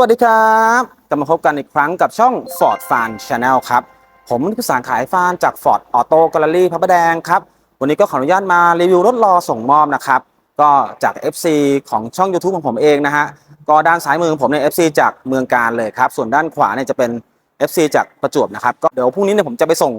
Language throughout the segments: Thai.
วัสดีครับกลับมาพบกันอีกครั้งกับช่อง Ford Fan Channel ครับ ผมคือสารขายฟานจาก Ford Auto Gallery พระประแดงครับ วันนี้ก็ขออนุญาตมารีวิวรถรอส่งมอบนะครับ ก็จาก FC ของช่อง YouTube ของผมเองนะฮะ ก็ด้านซ้ายมือของผมเนี่ย FC จากเมืองการเลยครับ ส่วนด้านขวาเนี่ยจะเป็น FC จากประจวบนะครับ ก็เดี๋ยวพรุ่งนี้เนี่ยผมจะไปส่ง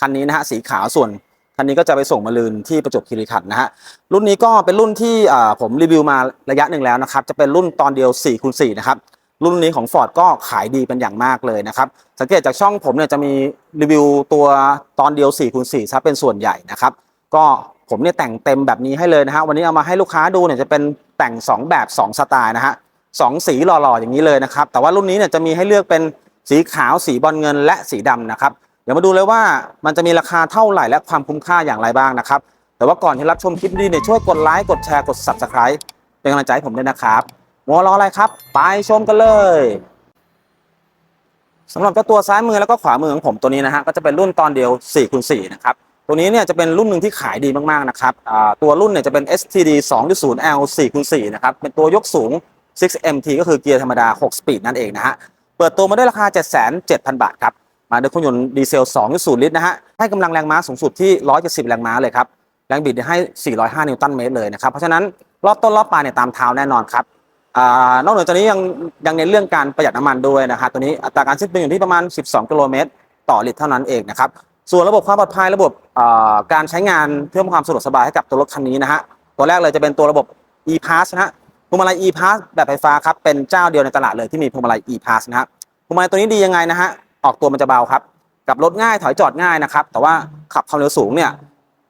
คันนี้นะฮะสีขาวส่วนคันนี้ก็จะไปส่งมาลืนที่ประจวบคีรีขันธ์นะฮะ รุ่นนี้ก็เป็นรุ่นที่ผมรีวิวมาระยะหนึ่งแล้วนะครับ จะเป็นรุ่นตอนเดียว4คูณ4นะครับ รุ่นนี้ของ Ford ก็ขายดีเป็นอย่างมากเลยนะครับ สังเกตจากช่องผมเนี่ยจะมีรีวิวตัวตอนเดียว4คูณ4ซะเป็นส่วนใหญ่นะครับ ก็ผมเนี่ยแต่งเต็มแบบนี้ให้เลยนะฮะ วันนี้เอามาให้ลูกค้าดูเนี่ยจะเป็นแต่ง 2 แบบ 2 สไตล์นะฮะสองสีหล่อๆอย่างนี้เลยนะครับ แต่ว่ารุ่นนี้เนี่ยจะมีให้เลือกเป็นสีขาว สีบอลเงิน และสีดำนะครับ เดี๋ยวมาดูเลยว่ามันจะมีราคาเท่าไหร่และความคุ้มค่าอย่างไรบ้างนะครับ แต่ว่าก่อนที่รับชมคลิปนี้เนี่ยช่วยกดไลค์ กดแชร์ กด subscribe เป็นกำลังใจให้ผมด้วยนะครับ มัวรออะไรครับ ไปชมกันเลยสำหรับเจ้าตัวซ้ายมือแล้วก็ขวามือของผมตัวนี้นะฮะก็จะเป็นรุ่นตอนเดียว4คูณ4นะครับตัวนี้เนี่ยจะเป็นรุ่นหนึ่งที่ขายดีมากๆนะครับตัวรุ่นเนี่ยจะเป็น STD 2.0L 4คูณ4นะครับเป็นตัวยกสูง 6MT ก็คือเกียร์ธรรมดา 6 สปีดนั่นเองนะฮะเปิดตัวมาด้วยราคา 7,700บาทครับมาด้วยเครื่องยนต์ดีเซล 2.0 ลิตรนะฮะให้กำลังแรงม้าสูงสุดที่ 170 แรงม้าเลยครับแรงบิดเนี่ยให้ 405 นิวตันเมตรเลยนะครับเพราะฉะนั้นรอบต้นรอบปลายเนี่ยตามเท้าแน่นอนครับ นอกเหนือจากนี้ยังยังเน้นเรื่องการประหยัดน้ำมันด้วยนะครับตัวนี้อัตราการสิ้นเปลืองอยู่ที่ประมาณ 12 กิโลเมตร ต่อลิตรเท่านั้นเองนะครับส่วนระบบความปลอดภัยระบบการใช้งานเพิ่มความสะดวกสบายให้กับตัวรถคันนี้นะฮะตัวแรกเลยจะเป็นตัวระบบ e-pass นะฮะพวงมาลัย e-pass แบบไฟฟ้าครับเป็นเจ้าเดียวในตลาดเลยที่มีพวงมาลัย e-pass นะฮะพวงมาลัยตัวนี้ดียังไงนะฮะออกตัวมันจะเบาครับกับรถง่ายถอยจอดง่ายนะครับแต่ว่าขับความเร็วสูงเนี่ย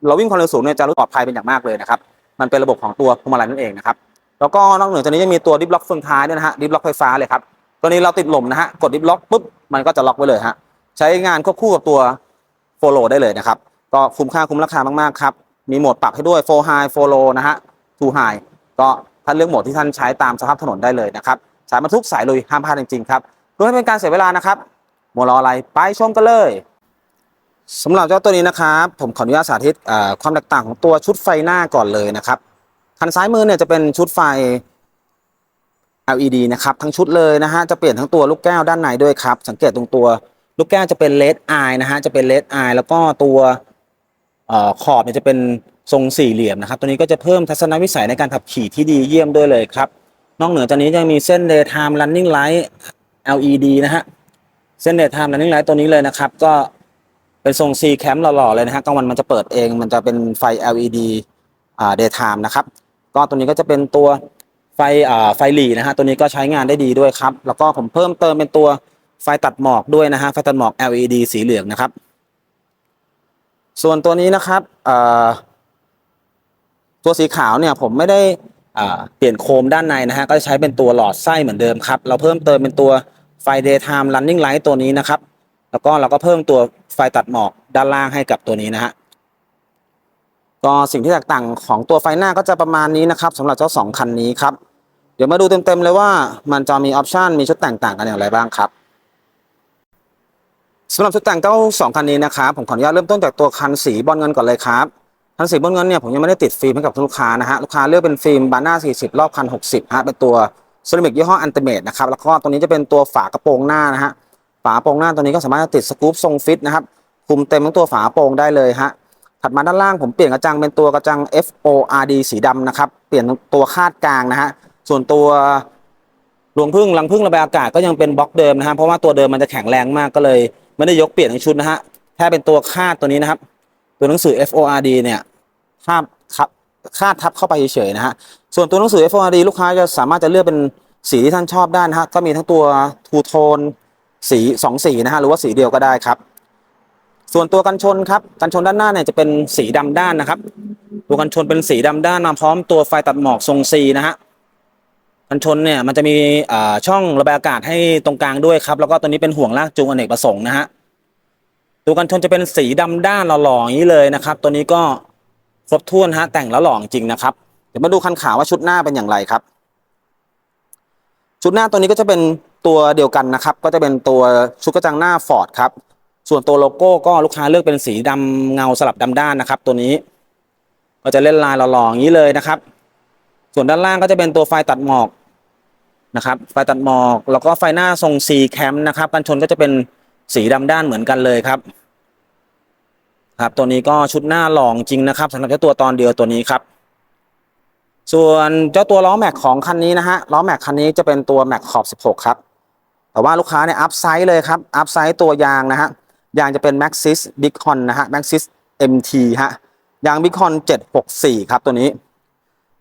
เราวิ่งความเร็วสูงเนี่ยจะรู้ปลอดภัยเป็นอย่างมากเลยนะครับมันเป็นระบบของตัวพวงมาลัยนั่นเองนะครับ แล้วก็นอกเหนือจากนี้ยังมีตัวดิฟล็อกเฟืองท้ายด้วยนะฮะดิฟล็อกไฟฟ้าเลยครับตัวนี้เราติดหล่มนะฮะกดดิฟล็อกปุ๊บมันก็จะล็อกไว้เลยฮะใช้งานควบคู่กับตัวโฟโลได้เลยนะครับก็คุ้มค่าคุ้มราคามากๆครับมีโหมดปรับให้ด้วย4 high 4 low นะฮะ2 high ก็ท่านเลือกโหมดที่ท่านใช้ตามสภาพถนนได้เลยนะครับสายบรรทุกสายลุยห้ามพลาดจริงๆครับเพื่อให้เป็นการเสียเวลานะครับมัวรออะไรไปชมกันเลยสำหรับเจ้าตัวนี้นะครับ ผมขออนุญาตสาธิตความแตกต่างของตัวชุดไฟหน้าก่อนเลยนะครับ คันซ้ายมือเนี่ยจะเป็นชุดไฟ LED นะครับ ทั้งชุดเลยนะฮะ จะเปลี่ยนทั้งตัวลูกแก้วด้านในด้วยครับ สังเกตตรงตัวลูกแก้วจะเป็นเลดไอนะฮะ จะเป็นเลดไอแล้วก็ตัวออขอบเนี่ยจะเป็นทรงสี่เหลี่ยมนะครับ ตัวนี้ก็จะเพิ่มทัศนวิสัยในการขับขี่ที่ดีเยี่ยมด้วยเลยครับ นอกเหนือจากนี้ยังมีเส้น daytime running light LED นะฮะ เส้น daytime running light ตัวนี้เลยนะครับ ก็เป็นทรง C cam หล่อๆเลยนะฮะกลางวันมันจะเปิดเอง มันจะเป็นไฟ LED อ่า daytime นะครับ ก็ตัวนี้ก็จะเป็นตัวไฟอ่าไฟหลีนะฮะตัวนี้ก็ใช้งานได้ดีด้วยครับ แล้วก็ผมเพิ่มเติมเป็นตัวไฟตัดหมอกด้วยนะฮะไฟตัดหมอก LED สีเหลืองนะครับ ส่วนตัวนี้นะครับอ่าตัวสีขาวเนี่ยผมไม่ได้อ่าเปลี่ยนโคมด้านในนะฮะก็จะใช้เป็นตัวหลอดไส้เหมือนเดิมครับ เราเพิ่มเติมเป็นตัวไฟ daytime running light ตัวนี้นะครับ แล้วก็เราก็เพิ่มตัวไฟตัดหมอกด้านล่างให้กับตัวนี้นะฮะ ก็สิ่งที่แตกต่างของตัวไฟหน้าก็จะประมาณนี้นะครับสำหรับเจ้าสองคันนี้ครับ เดี๋ยวมาดูเต็มๆเลยว่ามันจะมีออปชันมีชุดแต่งต่างกันอย่างไรบ้างครับสำหรับชุดแต่งเจ้าสองคันนี้นะครับผมขออนุญาตเริ่มต้นจากตัวคันสีบอลเงินก่อนเลยครับคันสีบอลเงินเนี่ยผมยังไม่ได้ติดฟิล์มให้กับลูกค้านะฮะลูกค้าเลือกเป็นฟิล์มบาน่า40 รอบคัน 60ฮะเป็นตัวเซรามิกยี่ห้ออันเตเมดนะครับแล้วก็ตัวนี้จะเป็นตัวฝากระโปรงหน้านะฮะฝากระโปรงหน้าตัวนี้ก็สามารถติดสกู๊ปทรงฟิตนะครับคุมเต็มทั้งตัวฝากระโปรงได้เลยฮะ ถัดมาด้านล่างผมเปลี่ยนกระจังเป็นตัวกระจัง FORD สีดำนะครับ เปลี่ยนตัวคาดกลางนะฮะ ส่วนตัวรวงพึ่งรังพึ่งระบายอากาศก็ยังเป็นบล็อกเดิมนะฮะ เพราะว่าตัวเดิมมันจะแข็งแรงมากก็เลย ไม่ได้ยกเปลี่ยนทั้งชุดนะฮะ แค่เป็นตัวคาดตัวนี้นะครับ ตัวหนังสือ FORD เนี่ยคาดครับคาดทับเข้าไปเฉยๆนะฮะ ส่วนตัวหนังสือ FORD ลูกค้าจะสามารถจะเลือกเป็นสีที่ท่านชอบได้นะฮะ ก็มีทั้งตัวทูโทนสีสองสีนะฮะ หรือว่าสีเดียวก็ได้ครับ ส่วนตัวกันชนครับกันชนด้านหน้าเนี่ยจะเป็นสีดำด้านนะครับ ตัวกันชนเป็นสีดำด้านมาพร้อมตัวไฟตัดหมอกทรงซีนะฮะกันชนเนี่ยมันจะมีช่องระบายอากาศให้ตรงกลางด้วยครับ แล้วก็ตัวนี้เป็นห่วงลากจูงอเนกประสงค์นะฮะตัวกันชนจะเป็นสีดำด้านหล่อๆอย่างนี้เลยนะครับ ตัวนี้ก็ครบถ้วนฮะแต่งแล้วหล่อจริงนะครับเดี๋ยวมาดูคันขาวว่าชุดหน้าเป็นอย่างไรครับ ชุดหน้าตัวนี้ก็จะเป็นตัวเดียวกันนะครับ ก็จะเป็นตัวชุดกระจังหน้าฟอร์ดครับ ส่วนตัวโลโก้ก็ลูกค้าเลือกเป็นสีดำเงาสลับดำด้านนะครับ ตัวนี้ ก็จะเล่นลายหล่อๆอย่างนี้เลยนะครับ ส่วนด้านล่างก็จะเป็นตัวไฟตัดหมอกนะครับ ไฟตัดหมอก แล้วก็ไฟหน้าทรง C แคมนะครับกันชนก็จะเป็นสีดำด้านเหมือนกันเลยครับ ครับ ตัวนี้ก็ชุดหน้าหล่อจริงนะครับสำหรับเจ้าตัวตอนเดียวตัวนี้ครับ ส่วนเจ้าตัวล้อแม็กของคันนี้นะฮะล้อแม็กคันนี้จะเป็นตัวแม็กขอบ 16 ครับ แต่ว่าลูกค้าเนี่ยอัพไซส์เลยครับอัพไซส์ตัวยางนะฮะ ยางจะเป็น Maxxis Big Con นะฮะ Maxxis MT ฮะยาง Big Con 764 ครับตัวนี้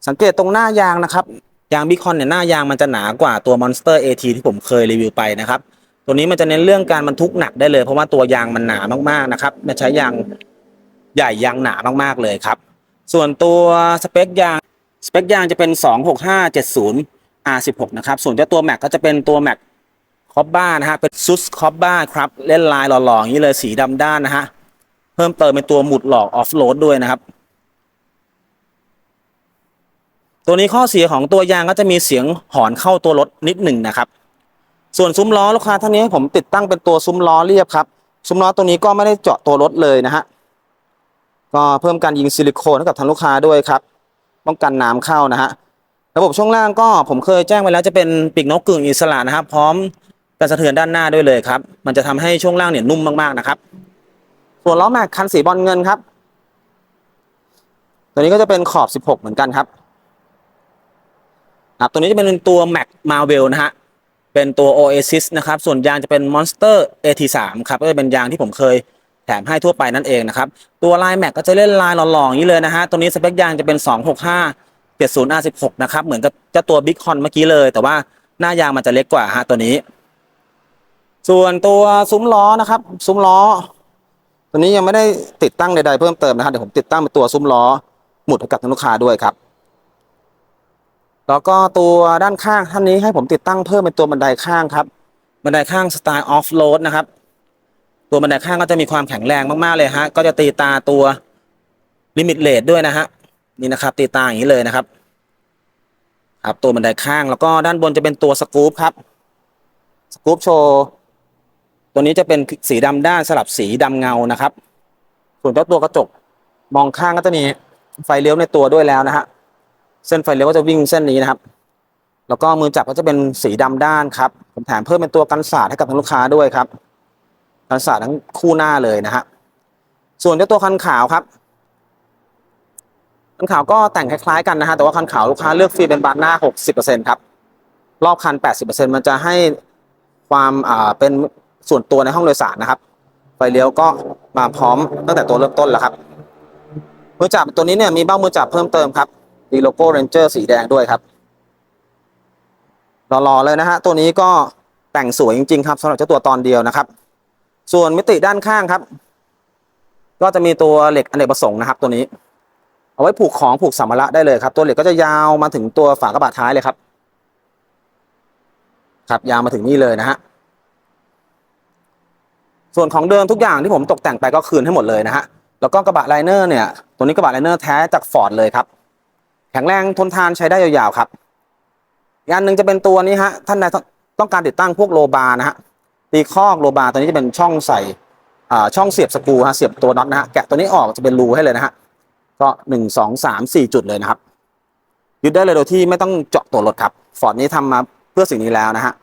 สังเกตตรงหน้ายางนะครับ ยาง Big Con เนี่ยหน้ายางมันจะหนากว่าตัว Monster AT ที่ผมเคยรีวิวไปนะครับ ตัวนี้มันจะเน้นเรื่องการบรรทุกหนักได้เลย เพราะว่าตัวยางมันหนามากๆนะครับมันใช้ยางใหญ่ยางหนามากๆเลยครับ ส่วนตัวสเปคยางสเปคยางจะเป็น 26570 R16 นะครับ ส่วนเจ้าตัวแม็กก็จะเป็นตัวแม็ก อบบ้านะฮะ เป็นซุสคอบบ้าครับ เล่นลายหล่อๆอย่างนี้เลยสีดำด้านนะฮะ เพิ่มเติมเป็นตัวหมุดหลอกออฟโรดด้วยนะครับ ตัวนี้ข้อเสียของตัวยางก็จะมีเสียงหอนเข้าตัวรถนิดหนึ่งนะครับ ส่วนซุ้มล้อลูกค้าท่านนี้ให้ผมติดตั้งเป็นตัวซุ้มล้อเรียบครับ ซุ้มล้อตัวนี้ก็ไม่ได้เจาะตัวรถเลยนะฮะ ก็เพิ่มการยิงซิลิโคนให้กับทางลูกค้าด้วยครับ ป้องกันน้ำเข้านะฮะ ระบบช่วงล่างก็ผมเคยแจ้งไปแล้วจะเป็นปีกนกกึ่งอิสระนะครับ พร้อม การสะเทือนด้านหน้าด้วยเลยครับ มันจะทำให้ช่วงล่างเนี่ยนุ่มมากๆนะครับ ส่วนล้อแม็กคันสีบอลเงินครับ ตัวนี้ก็จะเป็นขอบ 16 เหมือนกันครับครับตัวนี้จะเป็นตัว Mac Marvel นะฮะ เป็นตัว Oasis นะครับ ส่วนยางจะเป็น Monster AT3 ครับก็จะเป็นยางที่ผมเคยแถมให้ทั่วไปนั่นเองนะครับ ตัวลายแม็กก็จะเล่นลายหล่อๆอย่างนี้เลยนะฮะ ตัวนี้สเปคยางจะเป็น 265 70 R16 นะครับ เหมือนกับเจ้าตัว Big Con เมื่อกี้เลย แต่ว่าหน้ายางมันจะเล็กกว่าฮะตัวนี้ ส่วนตัวซุ้มล้อนะครับ ซุ้มล้อ ตัวนี้ยังไม่ได้ติดตั้งใดๆเพิ่มเติมนะครับเดี๋ยวผมติดตั้งเป็นตัวซุ้มล้อหมุดให้กับทางลูกค้าด้วยครับ แล้วก็ตัวด้านข้างท่านนี้ให้ผมติดตั้งเพิ่มเป็นตัวบันไดข้างครับ บันไดข้างสไตล์ออฟโรดนะครับ ตัวบันไดข้างก็จะมีความแข็งแรงมากๆเลยฮะ ก็จะตีตาตัวลิมิตเลทด้วยนะฮะ นี่นะครับ ตีตาอย่างนี้เลยนะครับ ครับตัวบันไดข้างแล้วก็ด้านบนจะเป็นตัวสกู๊ปครับ สกู๊ปโชว์ ตัวนี้จะเป็นสีดำด้านสลับสีดำเงานะครับ ส่วนเจ้าตัวกระจกมองข้างก็จะมีไฟเลี้ยวในตัวด้วยแล้วนะฮะเส้นไฟเลี้ยวก็จะวิ่งเส้นนี้นะครับ แล้วก็มือจับก็จะเป็นสีดำด้านครับผมแถมเพิ่มเป็นตัวกันสาดให้กับทางลูกค้าด้วยครับกันสาดทั้งคู่หน้าเลยนะฮะส่วนเจ้าตัวคันขาวครับคันขาวก็แต่งคล้ายๆกันนะฮะแต่ว่าคันขาวลูกค้าเลือกฟรีเป็นบานหน้า 60%ครับรอบคัน 80%มันจะให้ความอ่าเป็น ส่วนตัวในห้องโดยสารนะครับ ไฟเลี้ยวก็มาพร้อมตั้งแต่ตัวเริ่มต้นแล้วครับมือจับตัวนี้เนี่ยมีเบ้ามือจับเพิ่มเติมครับมีโลโก้เรนเจอร์สีแดงด้วยครับหล่อๆเลยนะฮะตัวนี้ก็แต่งสวยจริงๆครับสำหรับเจ้าตัวตอนเดียวนะครับ ส่วนมิติด้านข้างครับ ก็จะมีตัวเหล็กอเนกประสงค์นะครับ ตัวนี้ เอาไว้ผูกของผูกสัมภาระได้เลยครับ ตัวเหล็กก็จะยาวมาถึงตัวฝากระบะท้ายเลยครับ ครับยาวมาถึงนี่เลยนะฮะ ส่วนของเดิมทุกอย่างที่ผมตกแต่งไปก็คืนให้หมดเลยนะฮะแล้วก็กระบะไลเนอร์เนี่ยตัวนี้กระบะไลเนอร์แท้จากฟอร์ดเลยครับแข็งแรงทนทานใช้ได้ยาวๆครับอีกอันหนึ่งจะเป็นตัวนี้ฮะท่านใดต้องการติดตั้งพวกโลบาร์นะฮะตีคอกโลบาร์ตัวนี้จะเป็นช่องใส่อ่าช่องเสียบสกรูฮะเสียบตัวน็อตนะฮะแกะตัวนี้ออกจะเป็นรูให้เลยนะฮะก็หนึ่งสองสามสี่จุดเลยนะครับยึดได้เลยโดยที่ไม่ต้องเจาะตัวรถครับฟอร์ดนี้ทำมาเพื่อสิ่งนี้แล้วนะฮะ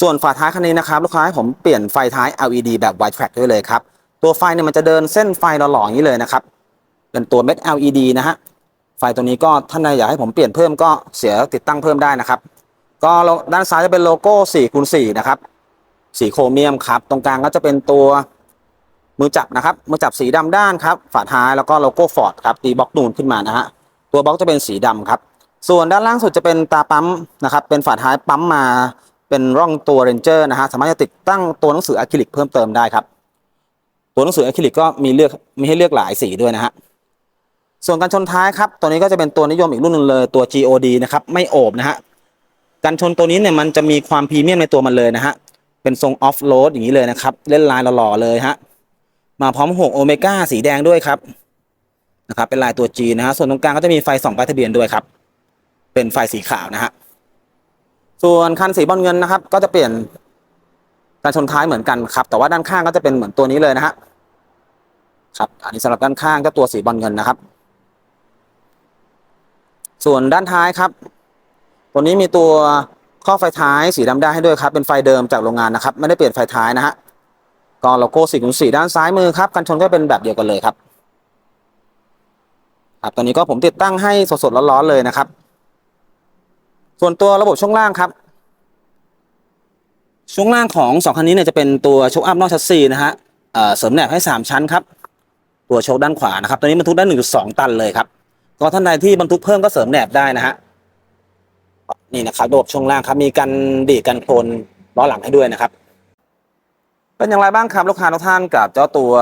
ส่วนฝาท้ายคันนี้นะครับลูกค้าให้ผมเปลี่ยนไฟท้าย LED แบบ White Track ด้วยเลยครับ ตัวไฟเนี่ยมันจะเดินเส้นไฟหล่อๆอย่างนี้เลยนะครับเป็นตัวเม็ด LED นะฮะไฟตัวนี้ก็ท่านใดอยากให้ผมเปลี่ยนเพิ่มก็เสียติดตั้งเพิ่มได้นะครับ ก็ด้านซ้ายจะเป็นโลโก้4คูณ4นะครับสีโครเมียมครับ ตรงกลางก็จะเป็นตัวมือจับนะครับมือจับสีดำด้านครับ ฝาท้ายแล้วก็โลโก้ฟอร์ดครับตีบล็อกนูนขึ้นมานะฮะตัวบล็อกจะเป็นสีดำครับ ส่วนด้านล่างสุดจะเป็นตาปั๊มนะครับ เป็นฝาท้ายปั๊มมา เป็นร่องตัวเรนเจอร์นะฮะสามารถจะติดตั้งตัวหนังสืออะคริลิกเพิ่มเติมได้ครับ ตัวหนังสืออะคริลิกก็มีเลือกมีให้เลือกหลายสีด้วยนะฮะส่วนการชนท้ายครับตัวนี้ก็จะเป็นตัวนิยมอีกรุ่นหนึ่งเลยตัว GOD นะครับไม่โอบนะฮะการชนตัวนี้เนี่ยมันจะมีความพรีเมียมในตัวมันเลยนะฮะเป็นทรงออฟโรดอย่างนี้เลยนะครับ เล่นลายหล่อๆเลยฮะมาพร้อมหกโอเมก้าสีแดงด้วยครับนะครับเป็นลายตัว G นะฮะส่วนตรงกลางก็จะมีไฟส่องป้ายทะเบียนด้วยครับ เป็นไฟสีขาวนะฮะ ส่วนคันสีบอลเงินนะครับ ก็จะเปลี่ยนการชนท้ายเหมือนกันครับ แต่ว่าด้านข้างก็จะเป็นเหมือนตัวนี้เลยนะฮะครับ อันนี้สำหรับด้านข้างเจ้าตัวสีบอลเงินนะครับ ส่วนด้านท้ายครับ ตัวนี้มีตัวข้อไฟท้ายสีดำได้ให้ด้วยครับ เป็นไฟเดิมจากโรงงานนะครับ ไม่ได้เปลี่ยนไฟท้ายนะฮะก็โลโก้4คูณ4ด้านซ้ายมือครับกันชนก็เป็นแบบเดียวกันเลยครับครับตอนนี้ก็ผมติดตั้งให้สดๆร้อนๆเลยนะครับ ส่วนตัวระบบช่วงล่างครับช่วงล่างของสองคันนี้เนี่ยจะเป็นตัวโชคอัพนอกชัสซีนะฮะเสริมแหนบให้ 3 ชั้นครับ ตัวโชคด้านขวานะครับ ตัวนี้บรรทุกได้ 1.2 ตันเลยครับ ก็ท่านใดที่บรรทุกเพิ่มก็เสริมแหนบได้นะฮะ นี่นะครับระบบช่วงล่างครับ มีกันดีกันโคลนล้อหลังให้ด้วยนะครับ เป็นอย่างไรบ้างครับลูกค้าทุกท่านกับเจ้าตัว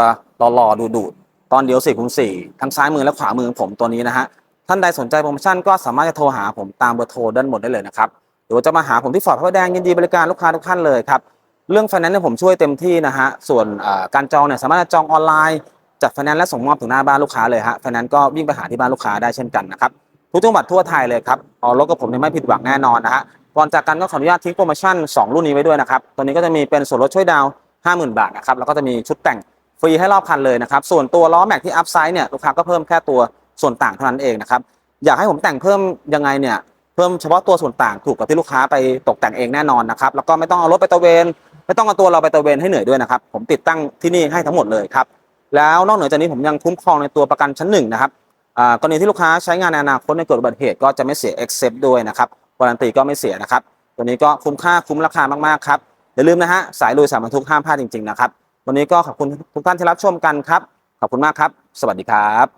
หล่อๆดูดๆตอนเดียว4คูณ4ทั้งซ้ายมือและขวามือของผมตัวนี้นะฮะ ท่านใดสนใจโปรโมชั่นก็สามารถจะโทรหาผมตามเบอร์โทรด้านบนได้เลยนะครับหรือว่าจะมาหาผมที่ฟอร์ดพระแดงยินดีบริการลูกค้าทุกท่านเลยครับเรื่องไฟแนนซ์เนี่ยผมช่วยเต็มที่นะฮะส่วนการจองเนี่ยสามารถจะจองออนไลน์จัดไฟแนนซ์และส่งมอบถึงหน้าบ้านลูกค้าเลยฮะไฟแนนซ์ก็วิ่งไปหาที่บ้านลูกค้าได้เช่นกันนะครับทุกจังหวัดทั่วไทยเลยครับออกรถกับผมเนี่ยไม่ผิดหวังแน่นอนนะฮะก่อนจากกันก็ขออนุญาตทิ้งโปรโมชั่น 2 รุ่นนี้ไว้ด้วยนะครับตัวนี้ก็จะมีเป็นส่วนลดช่วยดาว 50,000 บาทนะครับแล้วก็จะมีชุดแต่งฟรีให้รอบคันเลยนะครับส่วนตัวล้อแม็กที่อัพไซด์เนี่ยลูกค้าก็เพิ่มแค่ตัว ส่วนต่างเท่านั้นเองนะครับ อยากให้ผมแต่งเพิ่มยังไงเนี่ยเพิ่มเฉพาะตัวส่วนต่างถูกกับที่ลูกค้าไปตกแต่งเองแน่นอนนะครับ แล้วก็ไม่ต้องเอารถไปตะเวน ไม่ต้องเอาตัวเราไปตะเวนให้เหนื่อยด้วยนะครับ ผมติดตั้งที่นี่ให้ทั้งหมดเลยครับ แล้วนอกเหนือจากนี้ผมยังคุ้มครองในตัวประกันชั้นหนึ่งนะครับกรณีที่ลูกค้าใช้งานในอนาคตในเกิดอุบัติเหตุก็จะไม่เสีย accept ด้วยนะครับวารันตีก็ไม่เสียนะครับ ตัวนี้ก็คุ้มค่าคุ้มราคามากๆครับอย่าลืมนะฮะสายลุยสายบรรทุกห้ามพลาดจริงๆนะครับวันนี้ก็ขอบคุณทุกท่านที่รับชมกันครับขอบคุณมากครับ สวัสดีครับ